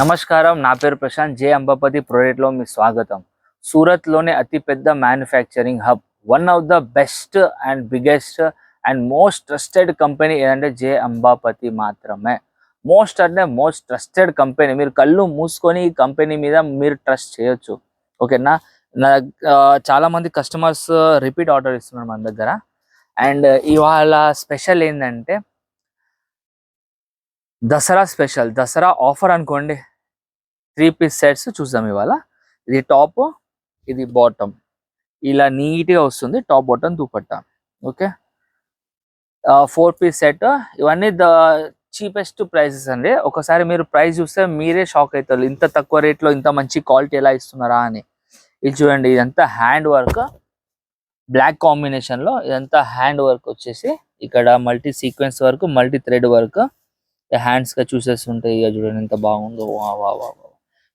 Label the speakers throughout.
Speaker 1: నమస్కారం నా పేరు ప్రశాంత్. జే అంబాపతి ప్రొడక్ట్లో మీ స్వాగతం. సూరత్లోనే అతిపెద్ద manufacturing hub one of the best and biggest and most trusted company ఏదంటే జే అంబాపతి మాత్రమే. మోస్ట్ అంటే మోస్ట్ ట్రస్టెడ్ కంపెనీ మీరు కళ్ళు మూసుకొని ఈ కంపెనీ మీద మీరు ట్రస్ట్ చేయొచ్చు. ఓకేనా? నా చాలా మంది కస్టమర్స్ రిపీట్ ఆర్డర్ ఇస్తున్నారు మన దగ్గర. అండ్ ఇవాళ స్పెషల్ ఏంటంటే దసరా స్పెషల్ దసరా ఆఫర్ అనుకోండి. త్రీ పీస్ సెట్స్ చూద్దాం ఇవాళ. ఇది టాప్ ఇది బాటమ్. ఇలా నీట్గా వస్తుంది top bottom dupatta. Okay? Four piece set. ఇవన్నీ ద చీపెస్ట్ ప్రైసెస్ అండి. ఒకసారి మీరు ప్రైస్ చూస్తే మీరే షాక్ అవుతారు. ఇంత తక్కువ రేట్లో ఇంత మంచి క్వాలిటీ ఎలా ఇస్తున్నారా అని. ఇది చూడండి ఇదంతా హ్యాండ్ వర్క్. బ్లాక్ కాంబినేషన్లో ఇదంతా హ్యాండ్ వర్క్ వచ్చేసి ఇక్కడ multi sequence work multi thread work. హ్యాండ్స్గా చూసేస్తుంటే ఇక చూడండి ఎంత బాగుందో వా వా వా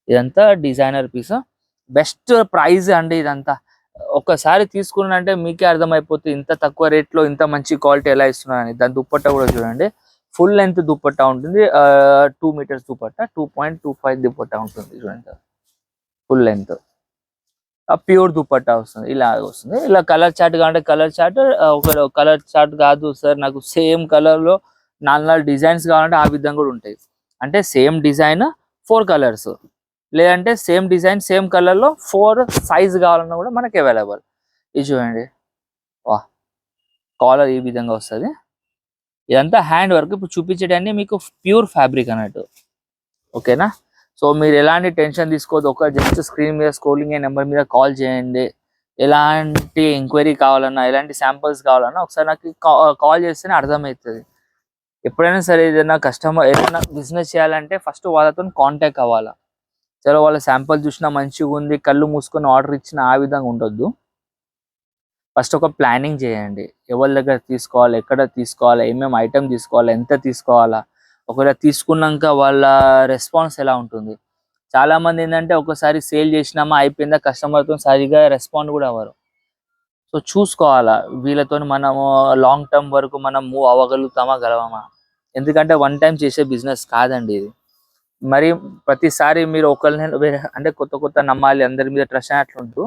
Speaker 1: ఇదంతా డిజైనర్ పీస్ బెస్ట్ ప్రైస్ అండి ఇదంతా. ఒక్కసారి తీసుకున్నానంటే మీకే అర్థమైపోతుంది ఇంత తక్కువ రేట్లో ఇంత మంచి క్వాలిటీ ఎలా ఇస్తున్నారని దాని దుప్పట్టా కూడా చూడండి. ఫుల్ లెంత్ దుప్పట్టా ఉంటుంది. Two metres dupatta two point two five dupatta ఉంటుంది చూడండి. ఫుల్ లెంత్ ప్యూర్ దుప్పట్ట వస్తుంది. ఇలా వస్తుంది. ఇలా కలర్ చార్ట్ కావాలంటే కలర్ చార్ట్ ఒక కలర్ చార్ట్ కాదు సార్ నాకు సేమ్ కలర్లో నాలుగు నాలుగు డిజైన్స్ కావాలంటే ఆ విధంగా కూడా ఉంటాయి. అంటే సేమ్ డిజైన్ ఫోర్ కలర్స్. లేదంటే సేమ్ డిజైన్ సేమ్ కలర్లో ఫోర్ సైజ్ కావాలన్నా కూడా మనకి అవైలబుల్. ఇది చూడండి. వా కాలర్ ఈ విధంగా వస్తుంది. ఇదంతా హ్యాండ్ వర్క్. ఇప్పుడు చూపించేటన్నీ మీకు ప్యూర్ ఫ్యాబ్రిక్ అన్నట్టు. ఓకేనా? సో మీరు ఎలాంటి టెన్షన్ తీసుకోవద్దు. ఒక జస్ట్ స్క్రీన్ మీద స్క్రోలింగ్ అయ్యే నెంబర్ మీద కాల్ చేయండి. ఎలాంటి ఎంక్వైరీ కావాలన్నా ఎలాంటి శాంపిల్స్ కావాలన్నా ఒకసారి నాకు కాల్ చేస్తేనే అర్థమవుతుంది. ఎప్పుడైనా సరే ఏదైనా కస్టమర్ ఏదైనా బిజినెస్ చేయాలంటే ఫస్ట్ వాళ్ళతో కాంటాక్ట్ అవ్వాలా. చలో వాళ్ళ శాంపుల్ చూసినా మంచిగా ఉంది కళ్ళు మూసుకొని ఆర్డర్ ఇచ్చిన ఆ విధంగా ఉండొద్దు. ఫస్ట్ ఒక ప్లానింగ్ చేయండి. ఎవరి దగ్గర తీసుకోవాలి ఎక్కడ తీసుకోవాలి ఏమేమి ఐటమ్ తీసుకోవాలి ఎంత తీసుకోవాలా. ఒకవేళ తీసుకున్నాక వాళ్ళ రెస్పాన్స్ ఎలా ఉంటుంది. చాలా మంది ఏంటంటే ఒకసారి సేల్ చేసినామా అయిపోయిందా కస్టమర్తో సరిగా రెస్పాండ్ కూడా అవ్వరు. సో చూసుకోవాలా. వీళ్ళతో మనము లాంగ్ టర్మ్ వరకు మనం మూవ్ అవ్వగలుగుతామా గలవమా? ఎందుకంటే వన్ టైం చేసే బిజినెస్ కాదండి ఇది. మరి ప్రతిసారి మీరు ఒకరిని వేరే అంటే కొత్త కొత్త నమ్మాలి అందరి మీద ట్రస్ట్ అట్లుంటూ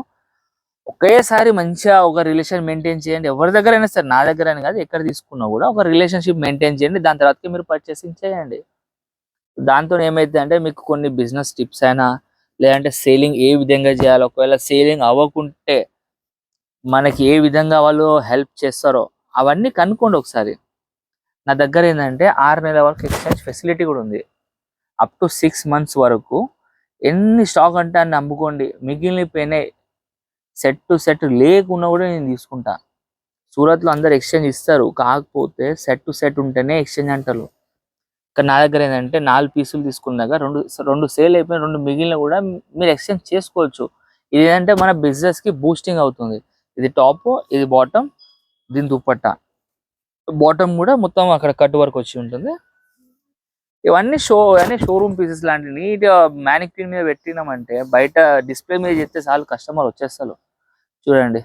Speaker 1: ఒకేసారి మంచిగా ఒక రిలేషన్ మెయింటైన్ చేయండి. ఎవరి దగ్గర అయినా సరే నా దగ్గర అని కాదు ఎక్కడ తీసుకున్నా కూడా ఒక రిలేషన్షిప్ మెయింటైన్ చేయండి. దాని తర్వాత మీరు పర్చేసింగ్ చేయండి. దాంతో ఏమైతే అంటే మీకు కొన్ని బిజినెస్ టిప్స్ అయినా లేదంటే సేలింగ్ ఏ విధంగా చేయాలి ఒకవేళ సేలింగ్ అవ్వకుంటే మనకి ఏ విధంగా వాళ్ళు హెల్ప్ చేస్తారో అవన్నీ కనుక్కోండి ఒకసారి. నా దగ్గర ఏంటంటే ఆరు నెలల వరకు ఎక్స్చేంజ్ ఫెసిలిటీ కూడా ఉంది. అప్ టు సిక్స్ మంత్స్ వరకు ఎన్ని స్టాక్ అంటే అన్ని అమ్ముకోండి. మిగిలిపోయినాయి సెట్ టు సెట్ లేకున్నా కూడా నేను తీసుకుంటా. సూరత్లో అందరు ఎక్స్చేంజ్ ఇస్తారు. కాకపోతే సెట్ టు సెట్ ఉంటేనే ఎక్స్చేంజ్ అంటారు. కానీ నా దగ్గర ఏంటంటే నాలుగు పీసులు తీసుకున్నాక రెండు రెండు సేల్ అయిపోయిన రెండు మిగిలిన కూడా మీరు ఎక్స్చేంజ్ చేసుకోవచ్చు. ఇది ఏంటంటే మన బిజినెస్కి బూస్టింగ్ అవుతుంది. ఇది టాప్ ఇది బాటమ్ దీని దుప్పట్టా బాటమ్ కూడా మొత్తం అక్కడ కట్ వర్క్ వచ్చి ఉంటుంది. ఇవన్నీ షో అన్ని షోరూమ్ పీసెస్ లాంటి నీట్ మ్యానిక్యూన్ మీద పెట్టినామంటే బయట డిస్ప్లే మీద చేస్తే చాలు కస్టమర్ వచ్చేస్తారు. చూడండి.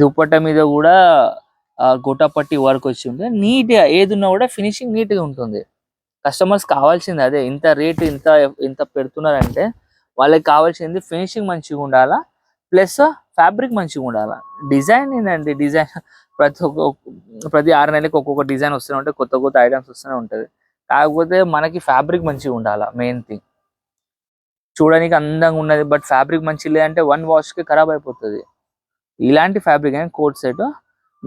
Speaker 1: దుప్పట్ట మీద కూడా గొట్టపట్టి వర్క్ వచ్చి ఉంటుంది. నీట్గా ఏది ఉన్నా కూడా ఫినిషింగ్ నీట్గా ఉంటుంది. కస్టమర్స్ కావాల్సింది అదే ఇంత రేట్ ఇంత ఇంత పెడుతున్నారంటే వాళ్ళకి కావాల్సింది ఫినిషింగ్ మంచిగా ఉండాలా? ప్లస్ ఫ్యాబ్రిక్ మంచిగా ఉండాలా? డిజైన్ ఏంటండి డిజైన్ ప్రతి ఒక్క ప్రతి ఆరు నెలలకు ఒక్కొక్క డిజైన్ వస్తూనే ఉంటాయి కొత్త కొత్త ఐటమ్స్ వస్తూనే ఉంటుంది. కాకపోతే మనకి ఫ్యాబ్రిక్ మంచిగా ఉండాల మెయిన్ థింగ్. చూడడానికి అందంగా ఉన్నది బట్ ఫ్యాబ్రిక్ మంచి లేదంటే వన్ వాష్కి ఖరాబ్ అయిపోతుంది. ఇలాంటి ఫ్యాబ్రిక్ అయినా కోట్ సెట్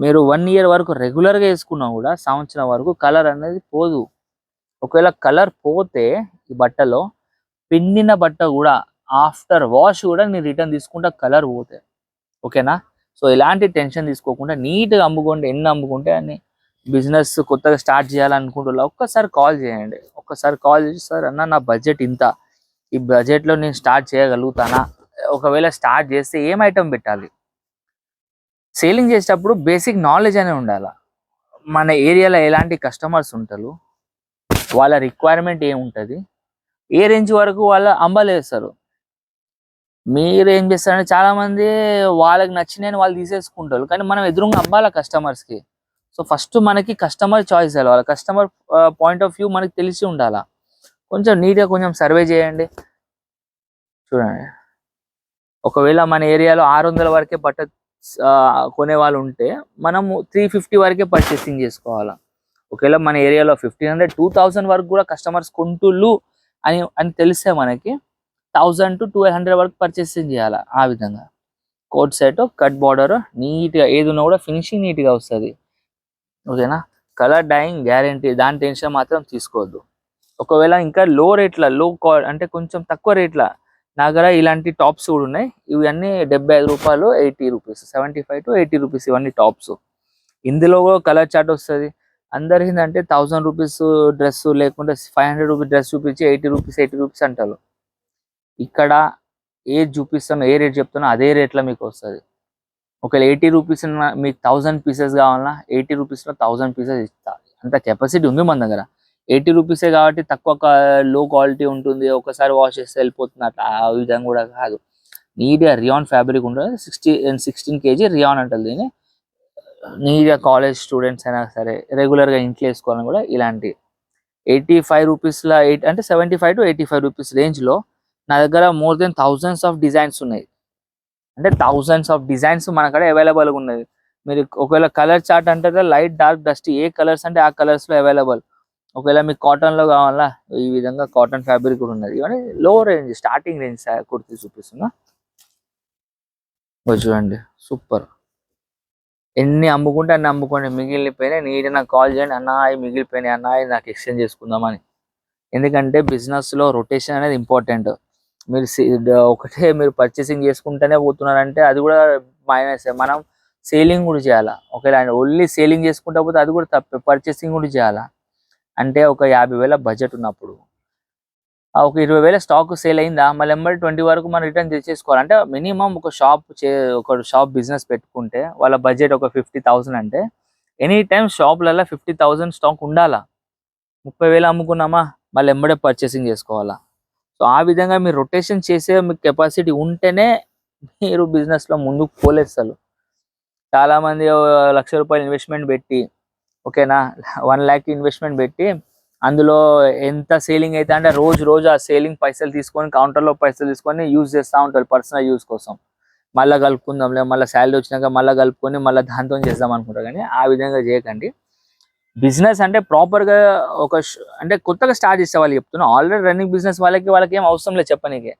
Speaker 1: మీరు వన్ ఇయర్ వరకు రెగ్యులర్గా వేసుకున్నా కూడా సంవత్సరం వరకు కలర్ అనేది పోదు. ఒకవేళ కలర్ పోతే ఈ బట్టలో పిండిన బట్ట కూడా ఆఫ్టర్ వాష్ కూడా నేను రిటర్న్ తీసుకుంటా కలర్ పోతే. ఓకేనా? సో ఎలాంటి టెన్షన్ తీసుకోకుండా నీట్గా అమ్ముకుంటే ఎన్ని అమ్ముకుంటే అన్ని. బిజినెస్ కొత్తగా స్టార్ట్ చేయాలనుకుంటున్నా ఒక్కసారి కాల్ చేయండి. ఒక్కసారి కాల్ చేసి సార్ అన్న నా బడ్జెట్ ఇంత. ఈ బడ్జెట్లో నేను స్టార్ట్ చేయగలుగుతానా? ఒకవేళ స్టార్ట్ చేస్తే ఏం ఐటమ్ పెట్టాలి? సేలింగ్ చేసేటప్పుడు బేసిక్ నాలెడ్జ్ అనే ఉండాలి. మన ఏరియాలో ఎలాంటి కస్టమర్స్ ఉంటారు వాళ్ళ రిక్వైర్మెంట్ ఏముంటుంది? ఏ రేంజ్ వరకు వాళ్ళ అమ్మలేస్తారు మీరు ఏం చేస్తారంటే చాలా మంది వాళ్ళకి నచ్చినవి వాళ్ళు తీసేసుకుంటారు. కానీ మనం ఎదురుగా అమ్మాలి కస్టమర్స్కి? సో ఫస్ట్ మనకి కస్టమర్ చాయిస్ వాళ్ళ కస్టమర్ పాయింట్ ఆఫ్ వ్యూ మనకి తెలిసి ఉండాలా? కొంచెం నీట్గా కొంచెం సర్వే చేయండి. చూడండి. ఒకవేళ మన ఏరియాలో ఆరు వందల వరకే బట్ట కొనే వాళ్ళు ఉంటే మనము త్రీ ఫిఫ్టీ వరకే పర్చేసింగ్ చేసుకోవాలా. ఒకవేళ మన ఏరియాలో ఫిఫ్టీన్ హండ్రెడ్ టూ థౌసండ్ వరకు కూడా కస్టమర్స్ కొంటుళ్ళు అని అని తెలిస్తే మనకి థౌజండ్ టు ట్వెల్వ్ హండ్రెడ్ వరకు పర్చేసింగ్ చేయాలి ఆ విధంగా. కోట్ సెట్ కట్ బార్డర్ నీట్గా ఏది ఉన్నా కూడా ఫినిషింగ్ నీట్గా వస్తుంది. ఓకేనా? కలర్ డైయింగ్ గ్యారంటీ దాని టెన్షన్ మాత్రం తీసుకోవద్దు. ఒకవేళ ఇంకా లో రేట్ల లో అంటే కొంచెం తక్కువ రేట్ల నా దగ్గర ఇలాంటి టాప్స్ కూడా ఉన్నాయి. ఇవన్నీ డెబ్బై ఐదు రూపాయలు eighty rupees seventy five to eighty rupees ఇవన్నీ టాప్స్ ఇందులో కూడా కలర్ చార్ట్ వస్తుంది. అందరు అంటే థౌసండ్ రూపీస్ డ్రెస్ లేకుంటే ఫైవ్ హండ్రెడ్ రూపీస్ డ్రెస్ చూపించి ఎయిటీ రూపీస్ ఎయిటీ రూపీస్ అంటారు. ఇక్కడ ఏది చూపిస్తానో ఏ రేట్ చెప్తానో అదే రేట్లో మీకు వస్తుంది. ఒకవేళ ఎయిటీ రూపీస్ మీకు థౌసండ్ పీసెస్ కావాలన్నా ఎయిటీ రూపీస్లో థౌసండ్ పీసెస్ ఇస్తా. అంత కెపాసిటీ ఉంది మన దగ్గర. ఎయిటీ రూపీసే కాబట్టి తక్కువ లో క్వాలిటీ ఉంటుంది. ఒకసారి వాష్ చేస్తే వెళ్ళిపోతుంది. అట్లా ఆ విధంగా కూడా కాదు. నీట్గా రియాన్ ఫ్యాబ్రిక్ ఉంటుంది సిక్స్టీ సిక్స్టీన్ కేజీ రియాన్ అంటుంది దీన్ని. నీట్గా కాలేజ్ స్టూడెంట్స్ అయినా సరే రెగ్యులర్గా ఇంట్లో వేసుకోవాలని కూడా ఇలాంటి ఎయిటీ ఫైవ్ రూపీస్లో ఎయిట్ అంటే seventy five to eighty five rupees రేంజ్లో నా దగ్గర more than thousands of designs ఉన్నాయి. అంటే థౌజండ్స్ ఆఫ్ డిజైన్స్ మన కాడ అవైలబుల్గా ఉన్నది. మీరు ఒకవేళ కలర్ చార్ట్ అంటే లైట్ డార్క్ డస్ట్ ఏ కలర్స్ అంటే ఆ కలర్స్లో అవైలబుల్ ఒకవేళ మీకు కాటన్లో కావాలా ఈ విధంగా కాటన్ ఫ్యాబ్రిక్ కూడా ఉన్నది. కానీ లో రేంజ్ స్టార్టింగ్ రేంజ్ కుర్తీ చూపిస్తున్నా. చూడండి సూపర్ ఎన్ని అమ్ముకుంటే అన్ని అమ్ముకోండి. మిగిలిపోయినాయి నీట్ నాకు కాల్ చేయండి. అన్నాయి మిగిలిపోయినాయి అన్నాయి నాకు ఎక్స్చేంజ్ చేసుకుందామని. ఎందుకంటే బిజినెస్లో లో రొటేషన్ అనేది ఇంపార్టెంట్ మీరు ఒకటే మీరు పర్చేసింగ్ చేసుకుంటేనే పోతున్నారంటే అది కూడా మైనస్ మనం సేలింగ్ కూడా చేయాలా? ఒకవేళ ఓన్లీ సేలింగ్ చేసుకుంటా పోతే అది కూడా తప్పే. పర్చేసింగ్ కూడా చేయాలా? అంటే ఒక యాభై వేల బడ్జెట్ ఉన్నప్పుడు. ఒక ఇరవై వేల స్టాక్ సేల్ అయిందా? మళ్ళీ ఎంబర్ ట్వంటీ వరకు మనం రిటర్న్ తెచ్చేసుకోవాలి. అంటే మినిమం ఒక షాప్ చే ఒక షాప్ బిజినెస్ పెట్టుకుంటే వాళ్ళ బడ్జెట్ ఒక ఫిఫ్టీ థౌసండ్ అంటే ఎనీ టైం షాప్లలో ఫిఫ్టీ థౌసండ్ స్టాక్ ఉండాలా? ముప్పై వేలు అమ్ముకున్నామా? మళ్ళీ ఎంబడే పర్చేసింగ్ చేసుకోవాలా? సో ఆ విధంగా మీరు రొటేషన్ చేసే మీకు కెపాసిటీ ఉంటేనే మీరు బిజినెస్లో లో ముందుకు పోలేస్తారు చాలా మంది లక్ష రూపాయలు ఇన్వెస్ట్మెంట్ పెట్టి ఓకేనా? వన్ ల్యాక్ ఇన్వెస్ట్మెంట్ పెట్టి అందులో ఎంత సేలింగ్ అయితే అంటే రోజు రోజు ఆ సేలింగ్ పైసలు తీసుకొని కౌంటర్లో పైసలు తీసుకొని యూజ్ చేస్తూ ఉంటారు పర్సనల్ యూజ్ కోసం. మళ్ళీ కలుపుకుందాంలే మళ్ళీ శాలరీ వచ్చినాక మళ్ళీ కలుపుకొని మళ్ళీ దాంతో చేద్దాం అనుకుంటారు కానీ ఆ విధంగా చేయకండి. బిజినెస్ అంటే ప్రాపర్గా ఒక అంటే కొత్తగా స్టార్ట్ చేసే వాళ్ళు చెప్తున్నా. ఆల్రెడీ రన్నింగ్ బిజినెస్ వాళ్ళకి వాళ్ళకి ఏం అవసరం లేదు చెప్పనీకి.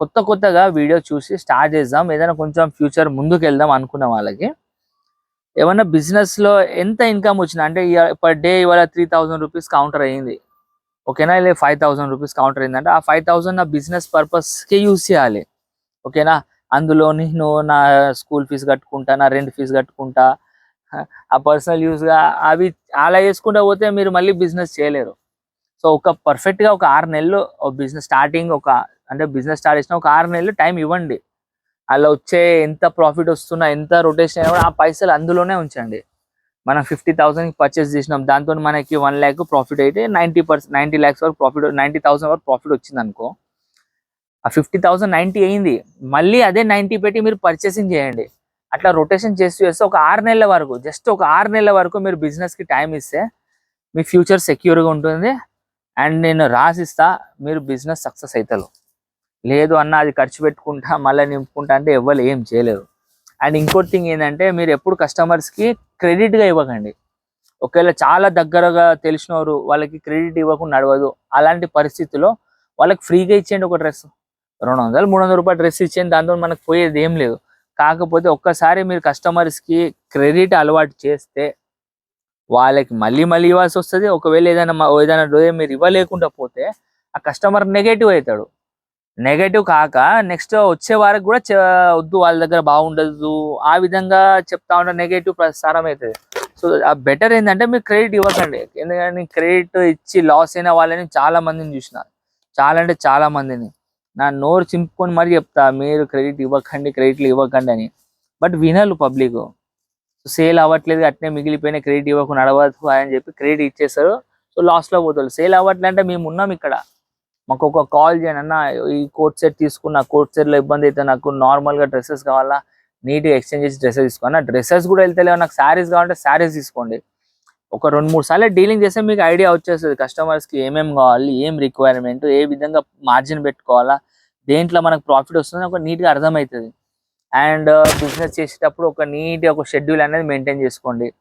Speaker 1: కొత్త కొత్తగా వీడియో చూసి స్టార్ట్ చేద్దాం. ఏదైనా కొంచెం ఫ్యూచర్ ముందుకు వెళ్దాం అనుకున్న వాళ్ళకి. ఏమన్నా బిజినెస్లో ఎంత ఇన్కమ్ వచ్చినా అంటే పర్ డే ఇవాళ త్రీ థౌసండ్ రూపీస్ కౌంటర్ అయ్యింది ఓకేనా? లేదా ఫైవ్ థౌసండ్ రూపీస్ కౌంటర్ అయిందంటే ఆ ఫైవ్ థౌసండ్ నా బిజినెస్ పర్పస్కి యూస్ చేయాలి. ఓకేనా? అందులో నేను నా స్కూల్ ఫీజు కట్టుకుంటా నా రెంట్ ఫీజు కట్టుకుంటా ఆ పర్సనల్ యూస్గా అవి అలా చేసుకుంటా పోతే మీరు మళ్ళీ బిజినెస్ చేయలేరు. సో ఒక పర్ఫెక్ట్గా ఒక ఆరు నెలలు బిజినెస్ స్టార్టింగ్ ఒక అంటే బిజినెస్ స్టార్ట్ చేసిన ఒక ఆరు నెలలు టైం ఇవ్వండి. అలా వచ్చే ఎంత ప్రాఫిట్ వస్తున్నా ఎంత రొటేషన్ అయినా కూడా ఆ పైసలు అందులోనే ఉంచండి. మనం ఫిఫ్టీ థౌసండ్ పర్చేస్ చేసినాం దాంతో మనకి వన్ ల్యాక్ ప్రాఫిట్ అయితే నైంటీ పర్సెంట్ నైంటీ ల్యాక్స్ వరకు ప్రాఫిట్ నైంటీ థౌసండ్ వరకు ప్రాఫిట్ వచ్చింది అనుకో. ఆ ఫిఫ్టీ థౌసండ్ నైంటీ అయింది. మళ్ళీ అదే నైంటీ పెట్టి మీరు పర్చేసింగ్ చేయండి. అట్లా రొటేషన్ చేస్తూ చేస్తే ఒక ఆరు నెలల వరకు జస్ట్ ఒక ఆరు నెలల వరకు మీరు బిజినెస్కి కి టైం ఇస్తే మీ ఫ్యూచర్ సెక్యూర్గా ఉంటుంది. అండ్ నేను రాసిస్తా మీరు బిజినెస్ సక్సెస్ అవుతారు లేదు అన్న అది ఖర్చు పెట్టుకుంటా మళ్ళీ నింపుకుంటా అంటే ఎవ్వరు ఏం చేయలేరు. అండ్ ఇంకోటి థింగ్ ఏంటంటే మీరు ఎప్పుడు కస్టమర్స్కి క్రెడిట్గా ఇవ్వకండి. ఒకవేళ చాలా దగ్గరగా తెలిసినవారు వాళ్ళకి క్రెడిట్ ఇవ్వకుండా నడవదు. అలాంటి పరిస్థితిలో వాళ్ళకి ఫ్రీగా ఇచ్చేయండి ఒక డ్రెస్ రెండు వందలు మూడు వందల రూపాయలు డ్రెస్ ఇచ్చేయండి దాంతో మనకు పోయేది ఏం లేదు. కాకపోతే ఒక్కసారి మీరు కస్టమర్స్కి క్రెడిట్ అలవాటు చేస్తే వాళ్ళకి మళ్ళీ మళ్ళీ ఇవ్వాల్సి వస్తుంది. ఒకవేళ ఏదైనా ఏదైనా రోజు మీరు ఇవ్వలేకుండా పోతే ఆ కస్టమర్ నెగటివ్ అవుతాడు. నెగటివ్ కాక నెక్స్ట్ వచ్చే వారికి కూడా వద్దు వాళ్ళ దగ్గర బాగుండదు. ఆ విధంగా చెప్తా ఉంటే నెగటివ్ ప్రసారం అవుతుంది. సో ఆ బెటర్ ఏంటంటే మీరు క్రెడిట్ ఇవ్వకండి. ఎందుకంటే క్రెడిట్ ఇచ్చి లాస్ అయిన వాళ్ళని చాలా మందిని చూసిన చాలా అంటే చాలా మందిని. నా నోరు చింపుకొని మరి చెప్తా మీరు క్రెడిట్ ఇవ్వకండి క్రెడిట్లు ఇవ్వకండి అని. బట్ వినరు పబ్లిక్. సేల్ అవ్వట్లేదు అట్నే మిగిలిపోయిన క్రెడిట్ ఇవ్వకుండా నడవద్దు అని చెప్పి క్రెడిట్ ఇచ్చేస్తారు. సో లాస్లో పోతారు. సేల్ అవ్వట్లే అంటే మేము ఉన్నాం ఇక్కడ. మాకు ఒక కాల్ చేయండి అన్న ఈ కోట్ సెట్ తీసుకున్న కోట్ సెట్లో ఇబ్బంది అయితే నాకు నార్మల్గా డ్రెస్సెస్ కావాలా నీట్గా ఎక్స్చేంజ్ చేసి డ్రెస్సెస్ తీసుకోండి డ్రెస్సెస్ కూడా వెళ్తే నాకు శారీస్ కావాలంటే శారీస్ తీసుకోండి. ఒక రెండు మూడు సార్లు డీలింగ్ చేస్తే మీకు ఐడియా వచ్చేస్తుంది. కస్టమర్స్కి ఏమేమి కావాలి ఏం రిక్వైర్మెంట్ ఏ విధంగా మార్జిన్ పెట్టుకోవాలా దేంట్లో మనకు ప్రాఫిట్ వస్తుంది ఒక నీట్గా అర్థమవుతుంది. అండ్ uh, బిజినెస్ చేసేటప్పుడు ఒక నీట్ ఒక షెడ్యూల్ అనేది మెయింటైన్ చేసుకోండి.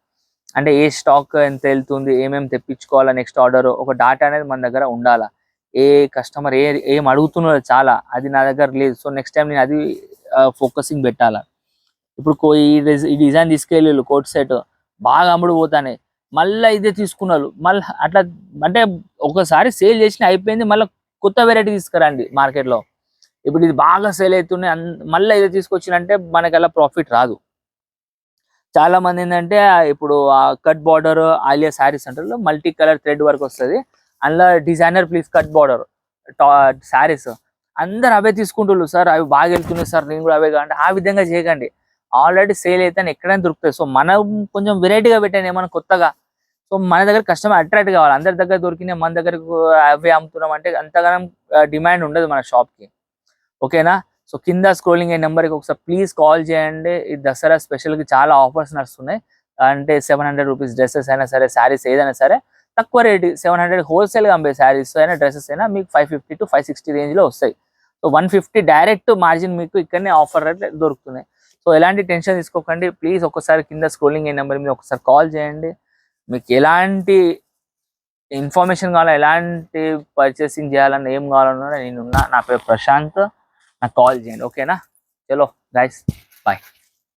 Speaker 1: అంటే ఏ స్టాక్ ఎంత వెళ్తుంది ఏమేమి తెప్పించుకోవాలా నెక్స్ట్ ఆర్డర్ ఒక డాటా అనేది మన దగ్గర ఉండాలా. ఏ కస్టమర్ ఏ ఏం అడుగుతున్నారో చాలా అది నా దగ్గర లేదు. సో నెక్స్ట్ టైం నేను అది uh, ఫోకసింగ్ పెట్టాలా. ఇప్పుడు కో- ఈ ఈ డిజైన్ తీసుకెళ్ళి కోట్ సెట్ బాగా అమ్ముడు పోతానే. మళ్ళీ ఇదే తీసుకున్నారు. మళ్ళీ అట్లా అంటే ఒకసారి సేల్ చేసిన అయిపోయింది మళ్ళీ కొత్త వెరైటీ తీసుకురండి మార్కెట్లో. ఇప్పుడు ఇది బాగా సేల్ అవుతున్నాయి అన్- మళ్ళీ ఇదే తీసుకొచ్చినంటే మనకి అలా ప్రాఫిట్ రాదు. చాలా మంది ఏంటంటే ఇప్పుడు ఆ కట్ బార్డర్ ఆలియా శారీస్ అంటారు మల్టీ కలర్ థ్రెడ్ వర్క్ వస్తుంది. అందులో designer please cut border sarees అందరు అవే తీసుకుంటున్నారు సార్ అవి బాగా వెళ్తున్నాయి సార్ నేను కూడా అవే కాంటే ఆ విధంగా చేయకండి. ఆల్రెడీ సేల్ అయితే ఎక్కడైనా దొరుకుతాయి. సో మనం కొంచెం వెరైటీగా పెట్టండి ఏమైనా కొత్తగా సో మన దగ్గర కస్టమర్ అట్రాక్ట్ కావాలి. అందరి దగ్గర దొరికినాయి మన దగ్గర అవే అమ్ముతున్నాం అంటే అంతగానం డిమాండ్ ఉండదు మన షాప్కి. ఓకేనా సో కింద స్క్రోలింగ్ అయ్యే నెంబర్కి ఒకసారి ప్లీజ్ కాల్ చేయండి. ఈ దసరా స్పెషల్కి చాలా ఆఫర్స్ నడుస్తున్నాయి. అంటే సెవెన్ హండ్రెడ్ రూపీస్ డ్రెస్సెస్ అయినా సరే శారీస్ ఏదైనా సరే తక్కువ రేట్ సెవెన్ హండ్రెడ్ హోల్సేల్గా అమ్మే శారీస్ అయినా డ్రెస్సెస్ అయినా మీకు five fifty to five sixty రేంజ్లో వస్తాయి. So one fifty direct margin మీకు ఇక్కడనే ఆఫర్ రేట్ దొరుకుతున్నాయి. సో ఎలాంటి టెన్షన్ తీసుకోకండి. ప్లీజ్ ఒకసారి కింద స్క్రోలింగ్ అయ్యే నెంబర్ మీద ఒకసారి కాల్ చేయండి. మీకు ఎలాంటి ఇన్ఫర్మేషన్ కావాలా ఎలాంటి పర్చేసింగ్ చేయాలన్నా ఏం కావాలన్నా నేను ఉన్నా. నా పేరు ప్రశాంత్. నాకు కాల్ చేయండి. ఓకేనా? చలో గైస్ బాయ్